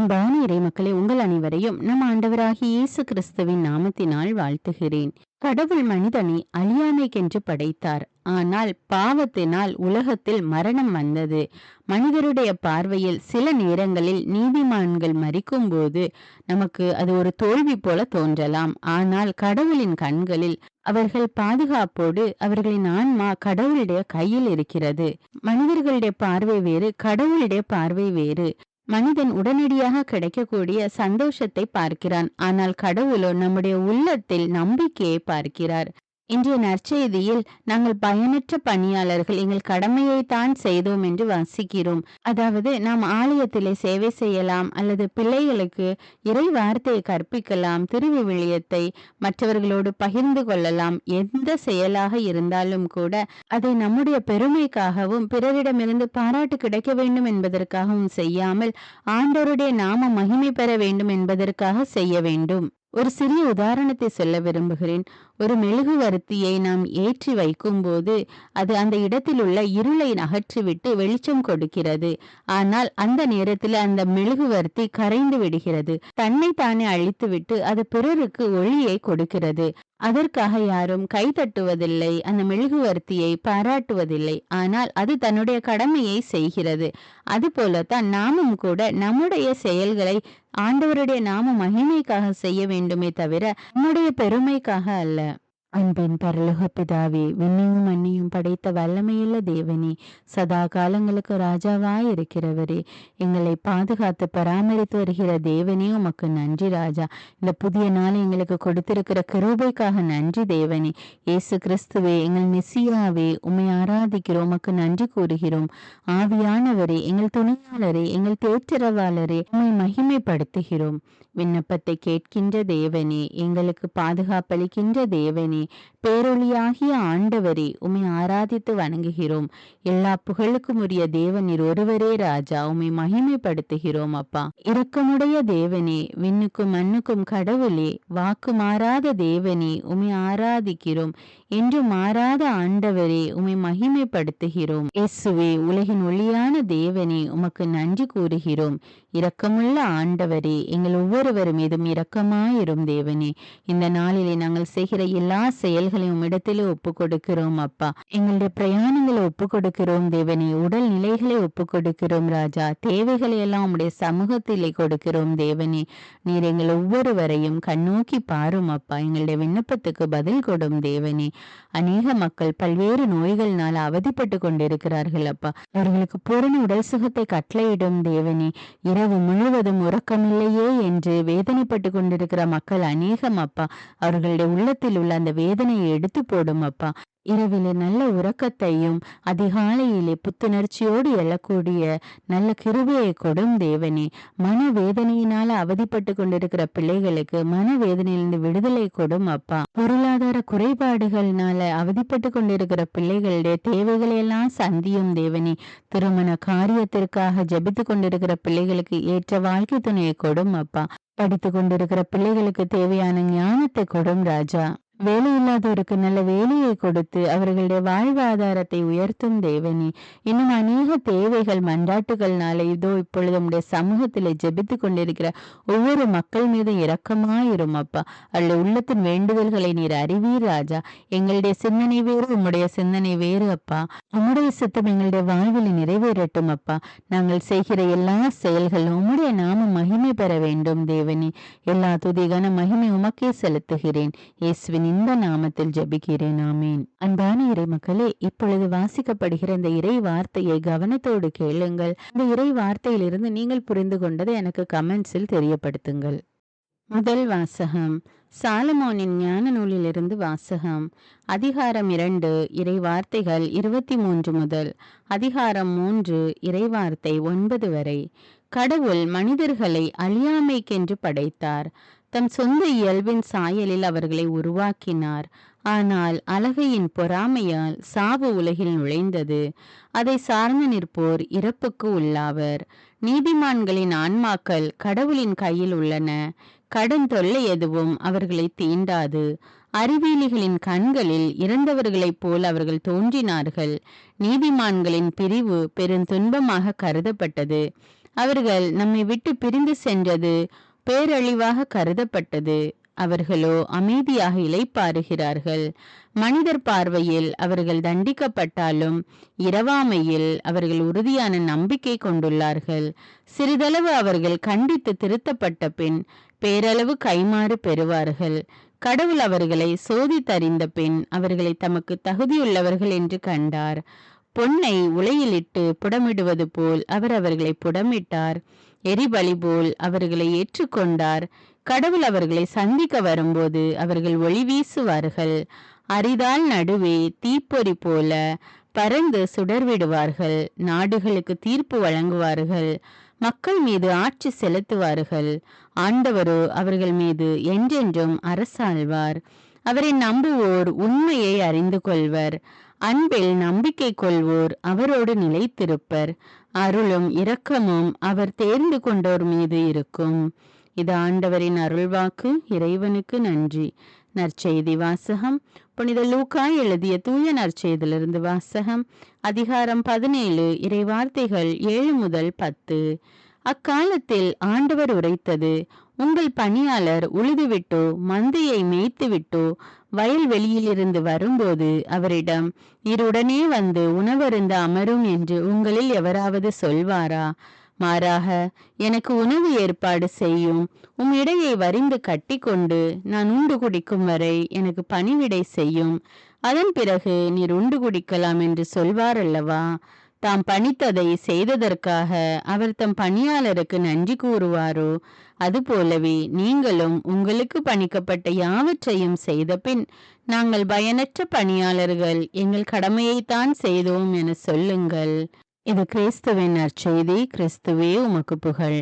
அன்பான இறை மக்களே உங்கள் அனைவரையும் நம் ஆண்டவராகி இயேசு கிறிஸ்துவின் நாமத்தினால் வாழ்த்துகிறேன். கடவுள் மனிதனை அழியாமைக்கென்று படைத்தார். ஆனால் பாவத்தினால் உலகத்தில் மரணம் வந்தது. மனிதருடைய பார்வையில் சில நேரங்களில் நீதிமான்கள் மறிக்கும் போது நமக்கு அது ஒரு தோல்வி போல தோன்றலாம். ஆனால் கடவுளின் கண்களில் அவர்கள் பாதுகாப்போடு அவர்களின் ஆன்மா கடவுளுடைய கையில் இருக்கிறது. மனிதர்களுடைய பார்வை வேறு கடவுளுடைய பார்வை வேறு. மனிதன் உடனடியாக கிடைக்கக்கூடிய சந்தோஷத்தை பார்க்கிறான். ஆனால் கடவுளோ நம்முடைய உள்ளத்தில் நம்பிக்கையை பார்க்கிறார். இன்றைய நற்செய்தியில் நாங்கள் பயனற்ற பணியாளர்கள் எங்கள் கடமையை தான் செய்தோம் என்று வாசிக்கிறோம். அதாவது நாம் ஆலயத்திலே சேவை செய்யலாம் அல்லது பிள்ளைகளுக்கு இறை வார்த்தையை கற்பிக்கலாம் திருவிவிலியத்தை மற்றவர்களோடு பகிர்ந்து கொள்ளலாம் எந்த செயலாக இருந்தாலும் கூட அதை நம்முடைய பெருமைக்காகவும் பிறரிடமிருந்து பாராட்டு கிடைக்க வேண்டும் என்பதற்காகவும் செய்யாமல் ஆண்டோருடைய நாம மகிமை பெற வேண்டும் என்பதற்காக செய்ய வேண்டும். ஒரு சிறிய உதாரணத்தை சொல்ல விரும்புகிறேன். ஒரு மெழுகுவர்த்தியை நாம் ஏற்றி வைக்கும்போது அது அந்த இடத்தில் உள்ள இருளை அகற்றிவிட்டு வெளிச்சம் கொடுக்கிறது. ஆனால் அந்த நேரத்தில் அந்த மெழுகுவர்த்தி கரைந்து விடுகிறது. தன்னை தானே அழித்துவிட்டு அது பிறருக்கு ஒளியை கொடுக்கிறது. அதற்காக யாரும் கைதட்டுவதில்லை அந்த மெழுகுவர்த்தியை பாராட்டுவதில்லை. ஆனால் அது தன்னுடைய கடமையை செய்கிறது. அதுபோலத்தான் நாமும் கூட நம்முடைய செயல்களை ஆண்டவருடைய நாம மகிமைக்காக செய்ய வேண்டுமே தவிர நம்முடைய பெருமைக்காக அல்ல. அன்பின் பரலோக பிதாவே விண்ணையும் மண்ணையும் படைத்த வல்லமையுள்ள தேவனே சதா காலங்களுக்கு ராஜாவாய் இருக்கிறவரே எங்களை பாதுகாத்து பராமரித்து வருகிற தேவனே உமக்கு நன்றி ராஜா. இந்த புதிய நாள் எங்களுக்கு கொடுத்திருக்கிற கிருபைக்காக நன்றி தேவனே. இயேசு கிறிஸ்துவே எங்கள் மெஸ்ஸியாவே உமை ஆராதிக்கிறோம் உமக்கு நன்றி கூறுகிறோம். ஆவியானவரே எங்கள் துணையாளரே எங்கள் தேற்றரவாளரே உண்மை மகிமைப்படுத்துகிறோம். விண்ணப்பத்தை கேட்கின்ற தேவனே எங்களுக்கு பாதுகாப்பளிக்கின்ற தேவனே பேரொளியாகிய ஆண்டவரே உமை ஆராதித்து வணங்குகிறோம். எல்லா புகழுக்கும் உரிய தேவனீர் ஒருவரே ராஜா உமை மகிமைப்படுத்துகிறோம் அப்பா. இரக்கமுடைய தேவனே விண்ணுக்கும் மண்ணுக்கும் கடவுளே வாக்கு மாறாத தேவனே உமை ஆராதிக்கிறோம். என்று மாறாத ஆண்டவரே உமை மகிமைப்படுத்துகிறோம். இயேசுவே உலகின் ஒளியான தேவனே உமக்கு நன்றி கூறுகிறோம். இரக்கமுள்ள ஆண்டவரே எங்கள் ஒவ்வொருவர் மீதும் இரக்கமாயிரும் தேவனே. இந்த நாளிலே நாங்கள் செய்கிற எல்லா செயல்களையும் உம்மிடத்திலே ஒப்பு கொடுக்கிறோம் அப்பா. எங்களுடைய பிரயாணங்களை ஒப்பு கொடுக்கிறோம் தேவனே. உடல் நிலைகளை ஒப்பு கொடுக்கிறோம் ராஜா. தேவைகளை எல்லாம் உம்முடைய சமூகத்திலே கொடுக்கிறோம் தேவனே. நீர் எங்கள் ஒவ்வொருவரையும் கண்ணோக்கி பாரும் அப்பா. எங்களுடைய விண்ணப்பத்துக்கு பதில் கொடும் தேவனே. அநேக மக்கள் பல்வேறு நோய்கள்னால அவதிப்பட்டு கொண்டிருக்கிறார்கள் அப்பா. அவர்களுக்கு பூரண உடல் சுகத்தை கட்டளையிடும் தேவனே. இரவு முழுவதும் உறக்கமில்லையே என்று வேதனைப்பட்டு கொண்டிருக்கிற மக்கள் அநேகம் அப்பா. அவர்களுடைய உள்ளத்தில் உள்ள அந்த வேதனையை எடுத்து போடும் அப்பா. இரவிலே நல்ல உறக்கத்தையும் அதிகாலையிலே புத்துணர்ச்சியோடு எழக்கூடிய நல்ல கிருபையை கொடும் தேவனே. மன வேதனையினால அவதிப்பட்டு கொண்டிருக்கிற பிள்ளைகளுக்கு மன வேதனையிலிருந்து விடுதலை கொடும் அப்பா. பொருளாதார குறைபாடுகள்னால அவதிப்பட்டு கொண்டிருக்கிற பிள்ளைகளுடைய தேவைகளை எல்லாம் சந்தியும் தேவனே. திருமண காரியத்திற்காக ஜபித்து கொண்டிருக்கிற பிள்ளைகளுக்கு ஏற்ற வாழ்க்கை துணையை கொடும் அப்பா. படித்து கொண்டிருக்கிற பிள்ளைகளுக்கு தேவையான ஞானத்தை கொடும் ராஜா. வேலையில்லாதோருக்கு நல்ல வேலையை கொடுத்து அவர்களுடைய வாழ்வாதாரத்தை உயர்த்தும் தேவனே. இன்னும் அநேக தேவைகள் மன்றாட்டுகள்னால இதோ இப்பொழுது உடைய சமூகத்தில் ஜெபித்து கொண்டிருக்கிற ஒவ்வொரு மக்கள் மீதும் இரக்கமாயிரும் அப்பா. அவளுடைய உள்ளத்தின் வேண்டுதல்களை நீர் அறிவீர் ராஜா. எங்களுடைய சிந்தனை வேறு உம்முடைய சிந்தனை வேறு அப்பா. உம்முடைய சித்தம் எங்களுடைய வாழ்வில் நிறைவேறட்டும் அப்பா. நாங்கள் செய்கிற எல்லா செயல்களும் உம்முடைய நாம மகிமை பெற வேண்டும் தேவனே. எல்லா துதிகான மகிமை உமக்கே செலுத்துகிறேன். இயேசுவின் இந்த நாமத்தில் ஜபிக்கிறேன் ஆமேன். அன்பான இறை மக்களே இப்பொழுது வாசிக்கப்படுகிற இந்த இறை வார்த்தையை கவனத்தோடு கேளுங்கள். இந்த இறை வார்த்தையிலிருந்து நீங்கள் புரிந்து கொண்டதை எனக்கு கமெண்ட்ஸில் தெரியப்படுத்துங்கள். முதல் வாசகம் சாலமோனின் ஞான நூலிலிருந்து வாசகம். அதிகாரம் இரண்டு இறை வார்த்தைகள் இருபத்தி மூன்று முதல் அதிகாரம் மூன்று இறைவார்த்தை ஒன்பது வரை. கடவுள் மனிதர்களை அழியாமைக்கென்று படைத்தார். தம் சொந்த இயல்பின் சாயலில் அவர்களை உருவாக்கினார். ஆனால் அழகையின் பொறாமையால் சாவு உலகில் நுழைந்தது. அதை சார்ந்து நிற்போர் இறப்புக்கு உள்ளாவர். நீதிமான்களின் ஆன்மாக்கள் கடவுளின் கையில் உள்ளன. கடன் தொல்லை எதுவும் அவர்களை தீண்டாது. அறிவியலிகளின் கண்களில் இறந்தவர்களைப் போல் அவர்கள் தோன்றினார்கள். நீதிமான்களின் பிரிவு பெருந்துன்பமாக கருதப்பட்டது. அவர்கள் நம்மை விட்டு பிரிந்து சென்றது பேரழிவாக கருதப்பட்டது. அவர்களோ அமைதியாக இளைப்பாறுகிறார்கள். மனிதர் பார்வையில் அவர்கள் தண்டிக்கப்பட்டாலும் இரவாமையில் அவர்கள் உறுதியான நம்பிக்கை கொண்டுள்ளார்கள். சிறிதளவு அவர்கள் கண்டித்து திருத்தப்பட்ட பின் பேரளவு கைமாறு பெறுவார்கள். கடவுள் அவர்களை சோதித்தறிந்த பின் அவர்களை தமக்கு தகுதியுள்ளவர்கள் என்று கண்டார். பொன்னை உலையிலிட்டு புடமிடுவது போல் அவர் அவர்களை புடமிட்டார். எரிபலி போல் அவர்களை ஏற்றுக்கொண்டார். கடவுள் அவர்களை சந்திக்க வரும்போது அவர்கள் ஒளி வீசுவார்கள். அரிதால் நடுவே தீப்பொறி போல பறந்து சுடர்விடுவார்கள். நாடுகளுக்கு தீர்ப்பு வழங்குவார்கள். மக்கள் மீது ஆட்சி செலுத்துவார்கள். ஆண்டவரோ அவர்கள் மீது என்றென்றும் அரசாழ்வார் அவரை நம்புவோர் உண்மையை அறிந்து கொள்வர். அன்பில் நம்பிக்கை கொள்வோர் அவரோடு நிலைத்திருப்பர். அருளும் இரக்கமும் அவர் தேர்ந்து கொண்டோர் மீது இருக்கும். இது ஆண்டவரின் அருள்வாக்கு இறைவனுக்கு நன்றி. நற்செய்தி வாசகம். புனித லூக்கா எழுதிய தூய நற்செய்தியிலிருந்து வாசகம். அதிகாரம் பதினேழு. இறைவார்த்தைகள் ஏழு முதல் பத்து. அக்காலத்தில் ஆண்டவர் உரைத்தது உங்கள் பணியாளர் உழுதுவிட்டோ மந்தையை மேய்த்துவிட்டோ வயல்வெளியிலிருந்து வரும்போது அவரிடம் இருடனே வந்து உணவருந்த அமரும் என்று உங்களில் எவராவது சொல்வாரா? மாறாக எனக்கு உணவு ஏற்பாடு செய்யும். உம் இடையை வரிந்து கட்டிக்கொண்டு நான் உண்டு குடிக்கும் வரை எனக்கு பணிவிடை செய்யும். அதன் பிறகு நீர் உண்டு குடிக்கலாம் என்று சொல்வார் அல்லவா? தாம் பணித்ததை செய்ததற்காக அவர் தம் பணியாளருக்கு நன்றி கூறுவாரோ? அதுபோலவே நீங்களும் உங்களுக்கு பணிக்கப்பட்ட யாவற்றையும் செய்த பின் நாங்கள் பயனற்ற பணியாளர்கள் எங்கள் கடமையைத்தான் செய்தோம் என சொல்லுங்கள். இது கிறிஸ்துவின் நற்செய்தி. கிறிஸ்துவே உமக்கு புகழ்.